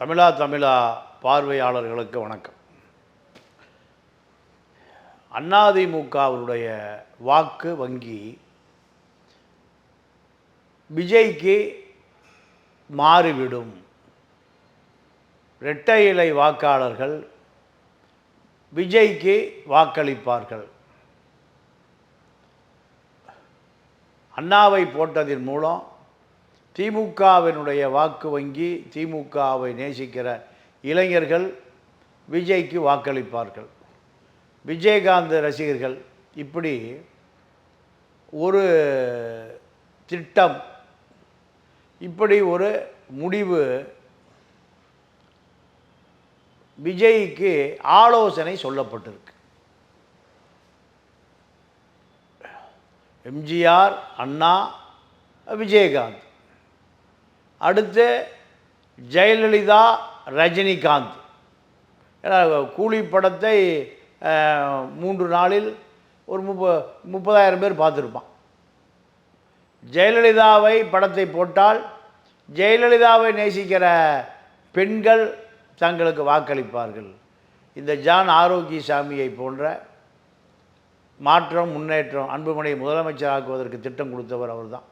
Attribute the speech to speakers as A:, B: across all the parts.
A: தமிழா தமிழா பார்வையாளர்களுக்கு வணக்கம். அதிமுகவுடைய வாக்கு வங்கி விஜய்க்கு மாறிவிடும். இரட்டை இலை வாக்காளர்கள் விஜய்க்கு வாக்களிப்பார்கள். அண்ணாவை போட்டதின் மூலம் திமுகவினுடைய வாக்கு வங்கி திமுகவை நேசிக்கிற இளைஞர்கள் விஜய்க்கு வாக்களிப்பார்கள். விஜயகாந்த் ரசிகர்கள் இப்படி ஒரு திட்டம் இப்படி ஒரு முடிவு விஜய்க்கு ஆலோசனை சொல்லப்பட்டிருக்கு. எம்ஜிஆர் அண்ணா விஜயகாந்த். அடுத்து ஜெயலலிதா ரஜினிகாந்த். ஏன்னா கூலி படத்தை மூன்று நாளில் ஒரு முப்ப முப்பதாயிரம் பேர் பார்த்துருப்பான். ஜெயலலிதாவை படத்தை போட்டால் ஜெயலலிதாவை நேசிக்கிற பெண்கள் தங்களுக்கு வாக்களிப்பார்கள். இந்த ஜான் ஆரோக்கியசாமியை போன்ற மாற்றம் முன்னேற்றம் அன்புமணியை முதலமைச்சராக்குவதற்கு திட்டம் கொடுத்தவர் அவர்தான்.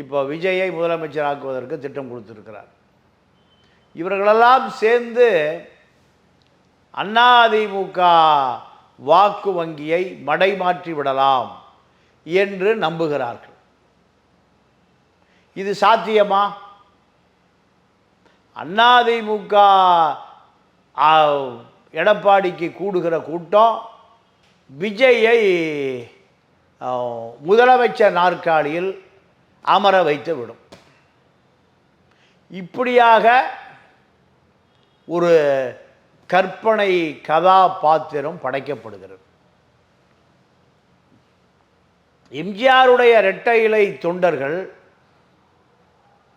A: இப்போ விஜயை முதலமைச்சராக்குவதற்கு திட்டம் கொடுத்துருக்கிறார். இவர்களெல்லாம் சேர்ந்து அதிமுக வாக்கு வங்கியை மடைமாற்றி விடலாம் என்று நம்புகிறார்கள். இது சாத்தியமா? அதிமுக எடப்பாடிக்கு கூடுகிற கூட்டம் விஜயை முதலமைச்சர் நாற்காலியில் அமர வைத்து விடும் இப்படியாக ஒரு கற்பனை கதாபாத்திரம் படைக்கப்படுகிறது. எம்ஜிஆருடைய இரட்டை இலை தொண்டர்கள்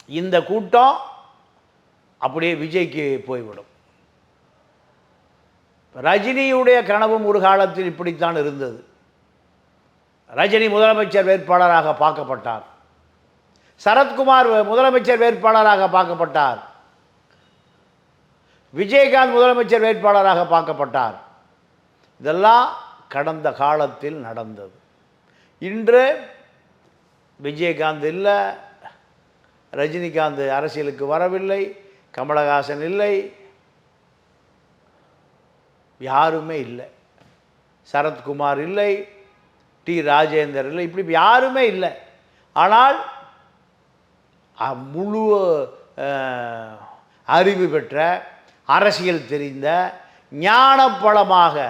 A: இந்த கூட்டம் அப்படியே விஜய்க்கு போய்விடும். ரஜினியுடைய கனவும் ஒரு காலத்தில் இப்படித்தான் இருந்தது. ரஜினி முதலமைச்சர் வேட்பாளராக பார்க்கப்பட்டார். சரத்குமார் முதலமைச்சர் வேட்பாளராக பார்க்கப்பட்டார். விஜயகாந்த் முதலமைச்சர் வேட்பாளராக பார்க்கப்பட்டார். இதெல்லாம் கடந்த காலத்தில் நடந்தது. இன்று விஜயகாந்த் இல்லை ரஜினிகாந்த் அரசியலுக்கு வரவில்லை கமலஹாசன் இல்லை யாருமே இல்லை. சரத்குமார் இல்லை டி. ராஜேந்தர் இல்லை இப்படி யாருமே இல்லை. ஆனால் முழு அறிவு பெற்ற அரசியல் தெரிந்த ஞானப்பழமாக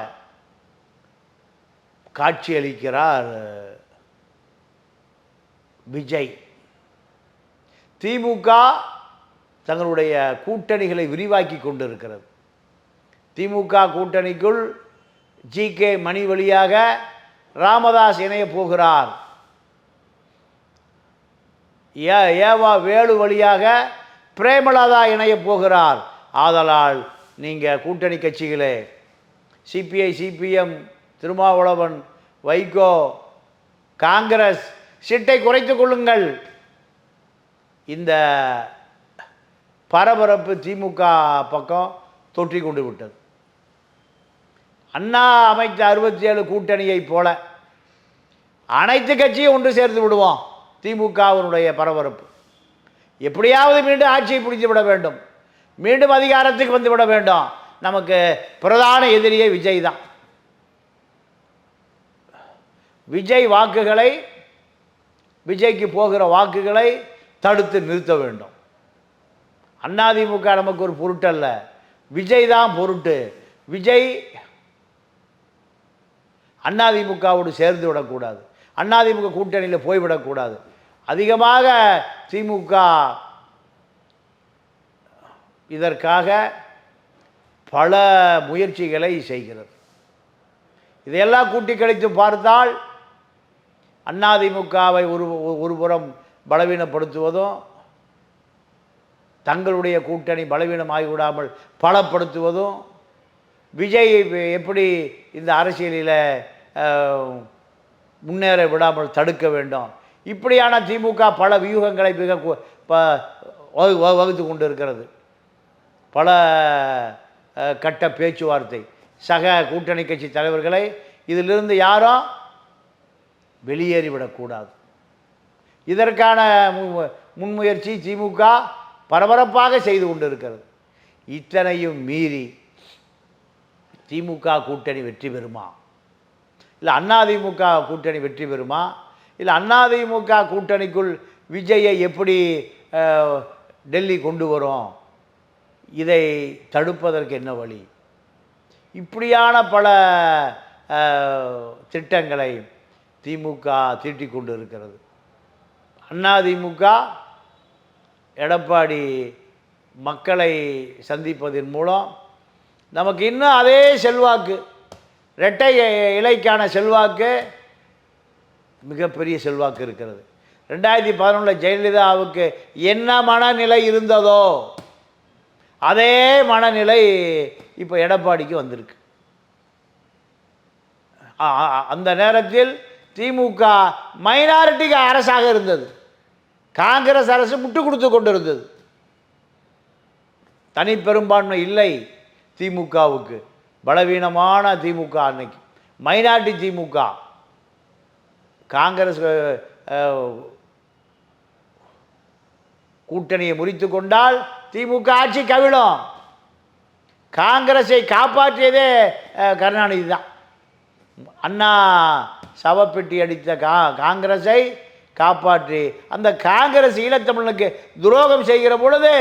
A: காட்சியளிக்கிறார் விஜய். திமுக தங்களுடைய கூட்டணிகளை விரிவாக்கி கொண்டிருக்கிறது. திமுக கூட்டணிக்குள் ஜி கே மணி வழியாக ராமதாஸ் இணையப் போகிறார். ஏ ஏவா வேலு வழியாக பிரேமலதா இணையப் போகிறார். ஆதலால் நீங்கள் கூட்டணி கட்சிகளே சிபிஐ சிபிஎம் திருமாவளவன் வைகோ காங்கிரஸ் சிட்டை குறைத்து கொள்ளுங்கள். இந்த பரபரப்பு திமுக பக்கம் தொற்றி கொண்டு விட்டது. அண்ணா அமைத்த அறுபத்தி ஏழு கூட்டணியைப் போல அனைத்து கட்சியும் ஒன்று சேர்த்து விடுவோம். திமுகவினுடைய பரபரப்பு. எப்படியாவது மீண்டும் ஆட்சியை பிடித்து விட வேண்டும். மீண்டும் அதிகாரத்துக்கு வந்து விட வேண்டும். நமக்கு பிரதான எதிரியே விஜய் தான். விஜய் வாக்குகளை விஜய்க்கு போகிற வாக்குகளை தடுத்து நிறுத்த வேண்டும். அதிமுக நமக்கு ஒரு பொருட்டல்ல. விஜய் தான் பொருட்டு. விஜய் அதிமுகவோடு சேர்ந்து விடக்கூடாது. அதிமுக கூட்டணியில் போய்விடக்கூடாது. அதிகமாக திமுக இதற்காக பல முயற்சிகளை செய்கிறது. இதையெல்லாம் கூட்டி கழித்து பார்த்தால் அதிமுகவை ஒரு ஒருபுறம் பலவீனப்படுத்துவதும் தங்களுடைய கூட்டணி பலவீனமாகி விடாமல் பலப்படுத்துவதும் விஜய் எப்படி இந்த அரசியலில் முன்னேற விடாமல் தடுக்க வேண்டும் இப்படியான திமுக பல வியூகங்களை மிக ப- வகு- வகுத்து கொண்டு இருக்கிறது பல கட்ட பேச்சுவார்த்தை. சக கூட்டணி கட்சி தலைவர்களை இதிலிருந்து யாரும் வெளியேறிவிடக்கூடாது. இதற்கான மு- முன்முயற்சி திமுக பரபரப்பாக செய்து கொண்டிருக்கிறது. இத்தனையும் மீறி திமுக கூட்டணி வெற்றி பெறுமா? இல்லை அதிமுக கூட்டணி வெற்றி பெறுமா? இல்லை அதிமுக கூட்டணிக்குள் விஜயை எப்படி டெல்லி கொண்டு வரும்? இதை தடுப்பதற்கு என்ன வழி? இப்படியான பல திட்டங்களை திமுக தீட்டி கொண்டு இருக்கிறது அதிமுக எடப்பாடி மக்களை சந்திப்பதன் மூலம் நமக்கு இன்னும் அதே செல்வாக்கு இரட்டை இலைக்கான செல்வாக்கு மிகப்பெரிய செல்வாக்கு இருக்கிறது. ரெண்டாயிரத்தி பதினொன்றில் ஜெயலலிதாவுக்கு என்ன மனநிலை இருந்ததோ அதே மனநிலை இப்போ எடப்பாடிக்கு வந்திருக்கு. ஆ- ஆ- அந்த நேரத்தில் திமுக மைனாரிட்டிக்கு அரசாக இருந்தது. காங்கிரஸ் அரசு முட்டு கொடுத்து கொண்டிருந்தது. தனி பெரும்பான்மை இல்லை திமுகவுக்கு. பலவீனமான திமுக அன்னைக்கு. மைனாரிட்டி திமுக. காங்கிரஸ் கூட்டணியை முறித்து கொண்டால் திமுக ஆட்சி கவிழும். காங்கிரஸை காப்பாற்றியதே கருணாநிதி தான். அண்ணா சவப்பெட்டி அடித்த கா காங்கிரஸை காப்பாற்றி அந்த காங்கிரஸ் ஈழத்தமிழனுக்கு துரோகம் செய்கிற பொழுது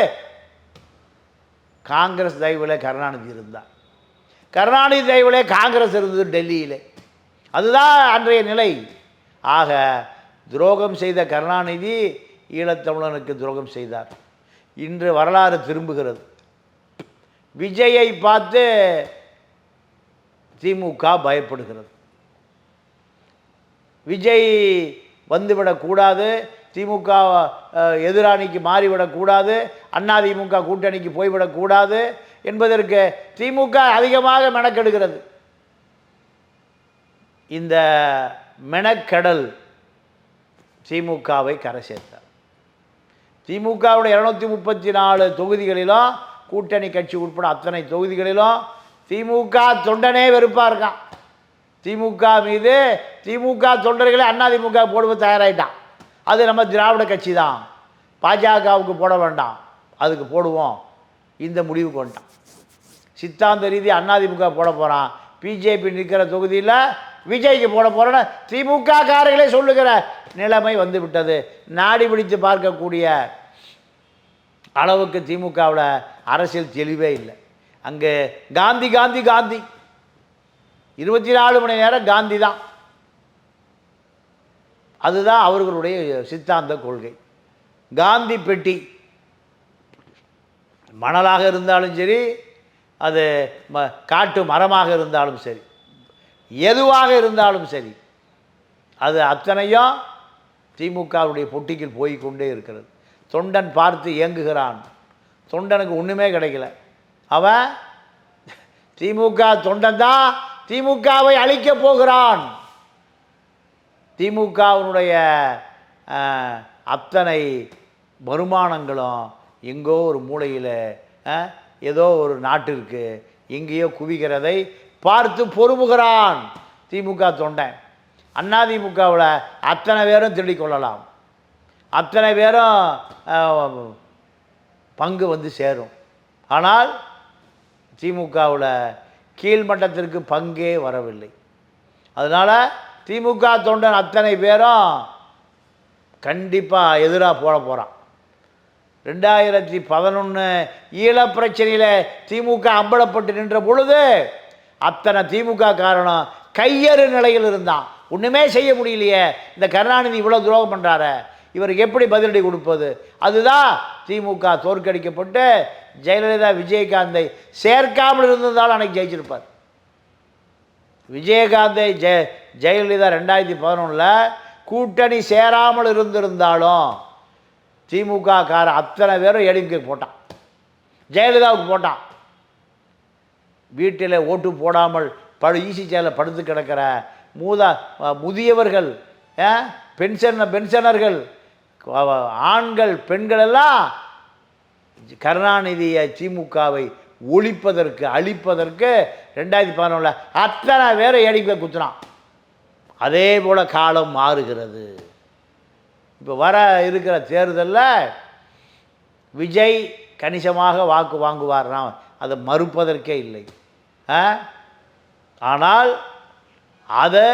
A: காங்கிரஸ் தயவில் கருணாநிதி இருந்தார். கருணாநிதி தயவில் காங்கிரஸ் இருந்தது டெல்லியில். அதுதான் அன்றைய நிலை. ஆக துரோகம் செய்த கருணாநிதி ஈழத்தமிழனுக்கு துரோகம் செய்தார். இன்று வரலாறு திரும்புகிறது. விஜயை பார்த்து திமுக பயப்படுகிறது. விஜய் வந்துவிடக்கூடாது திமுக எதிராணிக்கு மாறிவிடக்கூடாது அதிமுக கூட்டணிக்கு போய்விடக்கூடாது என்பதற்கு திமுக அதிகமாக மெனக்கெடுகிறது. இந்த மெனக்கடல் திமுகவை கரை சேர்த்தார். திமுகவுடைய இரநூத்தி முப்பத்தி நாலு தொகுதிகளிலும் கூட்டணி கட்சி உட்பட அத்தனை தொகுதிகளிலும் திமுக தொண்டனே வெறுப்பாக இருக்கான். திமுக மீது திமுக தொண்டர்களை அதிமுக போடுவது தயாராகிட்டான் அது நம்ம திராவிட கட்சி தான். பாஜகவுக்கு போட வேண்டாம். அதுக்கு போடுவோம். இந்த முடிவுக்கு வந்துட்டான் சித்தாந்த ரீதி அதிமுக போட போகிறான் பிஜேபி நிற்கிற தொகுதியில் விஜய்க்கு போட போகிறேன்னு திமுக காரர்களே சொல்லுகிற நிலைமை வந்து விட்டது நாடி பிடித்து பார்க்கக்கூடிய அளவுக்கு திமுகவில் அரசியல் தெளிவே இல்லை. அங்கே காந்தி காந்தி காந்தி. இருபத்தி நாலு மணி நேரம் காந்தி தான். அதுதான் அவர்களுடைய சித்தாந்த கொள்கை. காந்தி பெட்டி. மணலாக இருந்தாலும் சரி அது ம காட்டு மரமாக இருந்தாலும் சரி. எதுவாக இருந்தாலும் சரி அது அத்தனையும் திமுகவுடைய பொட்டிக்கில் போய்கொண்டே இருக்கிறது. தொண்டன் பார்த்து இயங்குகிறான் தொண்டனுக்கு ஒன்றுமே கிடைக்கல. அவன் திமுக தொண்டன் தான் திமுகவை அழிக்கப் போகிறான். திமுகவினுடைய அத்தனை வருமானங்களும் எங்கோ ஒரு மூலையில் ஏதோ ஒரு நாட்டிற்கு எங்கேயோ குவிகிறதை பார்த்து பொறுமுகிறான். திமுக தொண்டன் அதிமுகவில் அத்தனை பேரும் திருடிக்கொள்ளலாம் அத்தனை பேரும் பங்கு வந்து சேரும். ஆனால் திமுகவில் கீழ்மட்டத்திற்கு பங்கே வரவில்லை. அதனால் திமுக தொண்டன் அத்தனை பேரும் கண்டிப்பாக எதிராக போட போகிறான் ரெண்டாயிரத்தி பதினொன்று ஈழப்பிரச்சனையில் திமுக அம்பலப்பட்டு நின்ற பொழுது அத்தனை திமுக காரணம் கையறு நிலையில் இருந்தான். ஒன்றுமே செய்ய முடியலையே. இந்த கருணாநிதி இவ்வளோ துரோகம் பண்ணுறாரு இவருக்கு எப்படி பதிலடி கொடுப்பது? அதுதான் திமுக தோற்கடிக்கப்பட்டு ஜெயலலிதா விஜயகாந்தை சேர்க்காமல் இருந்திருந்தாலும் அன்னைக்கு ஜெயிச்சிருப்பார். விஜயகாந்தை ஜெய ஜெயலலிதா ரெண்டாயிரத்தி பதினொன்றில் கூட்டணி சேராமல் இருந்திருந்தாலும் திமுக கார அத்தனை பேரும் எடிமுக்கு போட்டான். ஜெயலலிதாவுக்கு போட்டான். வீட்டில் ஓட்டு போடாமல் படு ஈசி சேரில் படுத்து கிடக்கிற மூதா முதியவர்கள் பென்ஷன் பென்ஷனர்கள் ஆண்கள் பெண்களெல்லாம் கருணாநிதியை திமுகவை ஒழிப்பதற்கு அழிப்பதற்கு ரெண்டாயிரத்தி பதினொன்றில் அத்தனை பேரை ஏடிக்கை குத்துனான். அதே போல் காலம் மாறுகிறது. இப்போ வர இருக்கிற தேர்தலில் விஜய் கணிசமாக வாக்கு வாங்குவார்னா அதை மறுப்பதற்கே இல்லை. ஆனால் அதை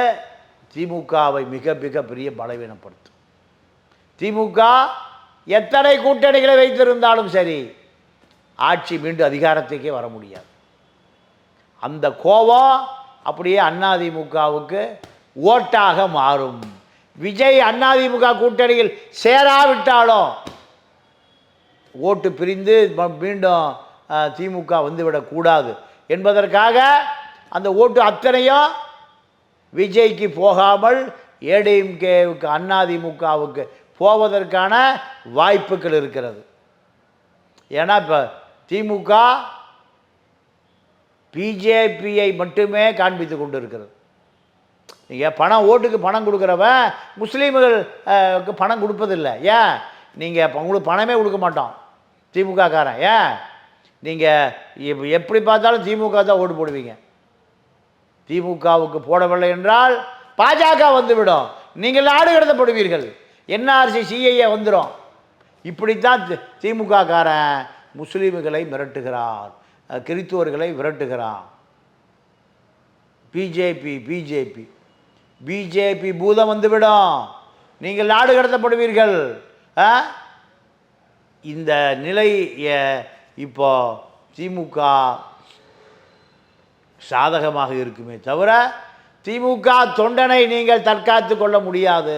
A: திமுகவை மிக மிக பெரிய பலவீனப்படுத்தும். திமுக எத்தனை கூட்டணிகளை வைத்திருந்தாலும் சரி ஆட்சி மீண்டும் அதிகாரத்துக்கே வர முடியாது. அந்த கோபம் அப்படியே அதிமுகவுக்கு ஓட்டாக மாறும். விஜய் அதிமுக கூட்டணியில் சேராவிட்டாலும் ஓட்டு பிரிந்து மீண்டும் திமுக வந்துவிடக்கூடாது. என்பதற்காக அந்த ஓட்டு அத்தனையும் விஜய்க்கு போகாமல் ஏடிஎம்கேவுக்கு அதிமுகவுக்கு போவதற்கான வாய்ப்புகள் இருக்கிறது. ஏன்னா இப்போ திமுக பிஜேபியை மட்டுமே காண்பித்து கொண்டு இருக்கிறது நீங்கள் பணம் ஓட்டுக்கு பணம் கொடுக்குறவன் முஸ்லீம்கள் பணம் கொடுப்பதில்லை. ஏன்? நீங்கள் உங்களுக்கு பணமே கொடுக்க மாட்டோம். திமுககாரன். ஏன்? நீங்கள் எப்படி பார்த்தாலும் திமுக தான் ஓட்டு போடுவீங்க. திமுகவுக்கு போடவில்லை என்றால் பாஜக வந்துவிடும். நீங்கள் நாடு கடத்தப்படுவீர்கள். என்ஆர்சி சிஐஏ வந்துடும் இப்படித்தான் தி- திமுககாரன் முஸ்லீம்களை மிரட்டுகிறான். கிறித்துவர்களை விரட்டுகிறான். BJP BJP. பிஜேபி பூதம் வந்துவிடும். நீங்கள் நாடு கடத்தப்படுவீர்கள். ஆ? இந்த நிலை இப்போ திமுக சாதகமாக இருக்குமே தவிர திமுக தொண்டனை நீங்கள் தற்காத்து கொள்ள முடியாது.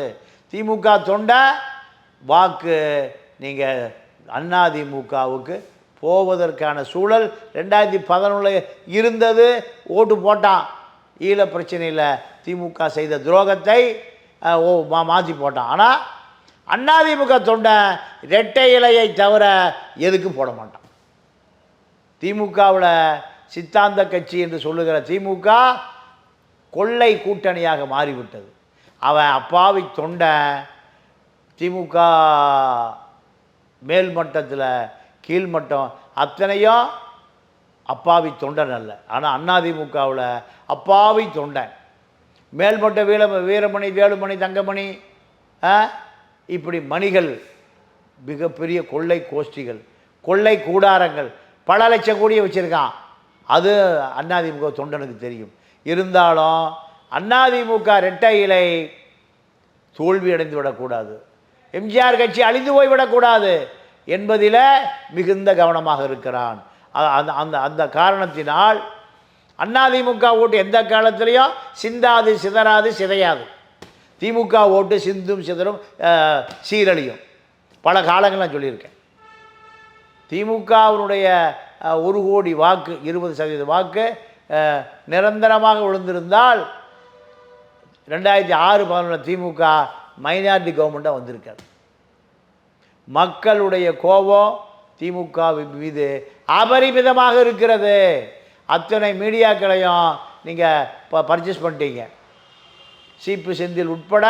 A: திமுக தொண்டை வாக்கு நீங்கள் அதிமுகவுக்கு போவதற்கான சூழல் ரெண்டாயிரத்தி பதினொன்றில் இருந்தது. ஓட்டு போட்டான். ஈழ பிரச்சனையில் திமுக செய்த துரோகத்தை ஓ மா மாற்றி போட்டான். ஆனால் அண்ணாதிமுக தொண்டை ரெட்டை இலையை தவிர எதுக்கும் போட மாட்டான். திமுகவில் சித்தாந்த கட்சி என்று சொல்லுகிற திமுக கொள்ளை கூட்டணியாக மாறிவிட்டது. அவன் அப்பாவி தொண்டை திமுக மேல்மட்டத்தில் கீழ்மட்டம் அத்தனையும் அப்பாவி தொண்டன் அல்ல. ஆனால் அதிமுகவில் அப்பாவி தொண்டன். மேல்மட்ட வீர வீரமணி வேலுமணி தங்கமணி ஆ? இப்படி மணிகள் மிகப்பெரிய கொள்ளை கோஷ்டிகள் கொள்ளை கூடாரங்கள் பல லட்சம் கோடியை வச்சுருக்கான். அது அதிமுக தொண்டனுக்கு தெரியும். இருந்தாலும் அதிமுக ரெட்டை இலை தோல்வி அடைந்து விடக்கூடாது. எம்ஜிஆர் கட்சி அழிந்து போய்விடக்கூடாது என்பதில் மிகுந்த கவனமாக இருக்கிறான். அந்த அந்த அந்த காரணத்தினால் அதிமுக ஓட்டு எந்த காலத்திலையும் சிந்தாது சிதறாது சிதையாது. திமுக ஓட்டு சிந்தும் சிதறும் சீரழியும். பல காலங்கள் நான் சொல்லியிருக்கேன். திமுகவினுடைய ஒரு கோடி வாக்கு இருபது சதவீத வாக்கு நிரந்தரமாக விழுந்திருந்தால் ரெண்டாயிரத்தி ஆறு பதினொன்று திமுக மைனாரிட்டி கவர்மெண்ட்டாக வந்திருக்காரு மக்களுடைய கோபம் திமுக மீது அபரிமிதமாக இருக்கிறது. அத்தனை மீடியாக்களையும் நீங்கள் இப்போ பர்ச்சேஸ் பண்ணிட்டீங்க. சீப்பு செந்தில் உட்பட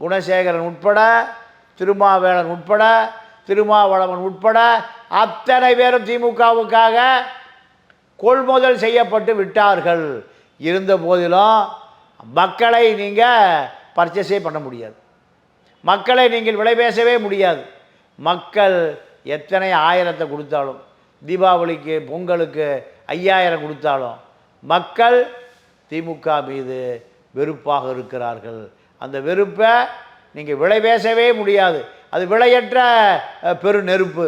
A: குணசேகரன் உட்பட திருமாவேலன் உட்பட திருமாவளவன் உட்பட அத்தனை பேரும் திமுகவுக்காக கொள்முதல் செய்யப்பட்டு விட்டார்கள். இருந்த போதிலும் மக்களை நீங்கள் பர்ச்சேஸே பண்ண முடியாது. மக்களை நீங்கள் விலை பேசவே முடியாது. மக்கள் எத்தனை ஆயிரத்தை கொடுத்தாலும் தீபாவளிக்கு பொங்கலுக்கு ஐயாயிரம் கொடுத்தாலும் மக்கள் திமுக மீது வெறுப்பாக இருக்கிறார்கள். அந்த வெறுப்பை நீங்கள் விலை பேசவே முடியாது. அது விலையற்ற பெரு நெருப்பு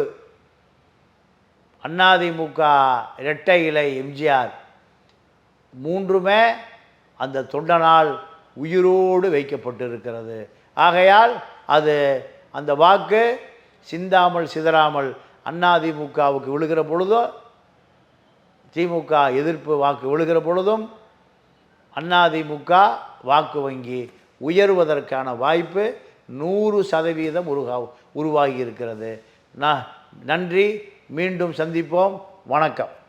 A: அதிமுக இரட்டை இலை எம்ஜிஆர். மூன்றுமே அந்த தொண்டனால் உயிரோடு வைக்கப்பட்டிருக்கிறது. ஆகையால் அது அந்த வாக்கு சிந்தாமல் சிதறாமல் அதிமுகவுக்கு விழுகிற பொழுதோ திமுக எதிர்ப்பு வாக்கு விழுகிற பொழுதும் அதிமுக வாக்கு வங்கி உயர்வதற்கான வாய்ப்பு நூறு சதவீதம் உருகா உருவாகி இருக்கிறது நான் நன்றி. மீண்டும் சந்திப்போம். வணக்கம்.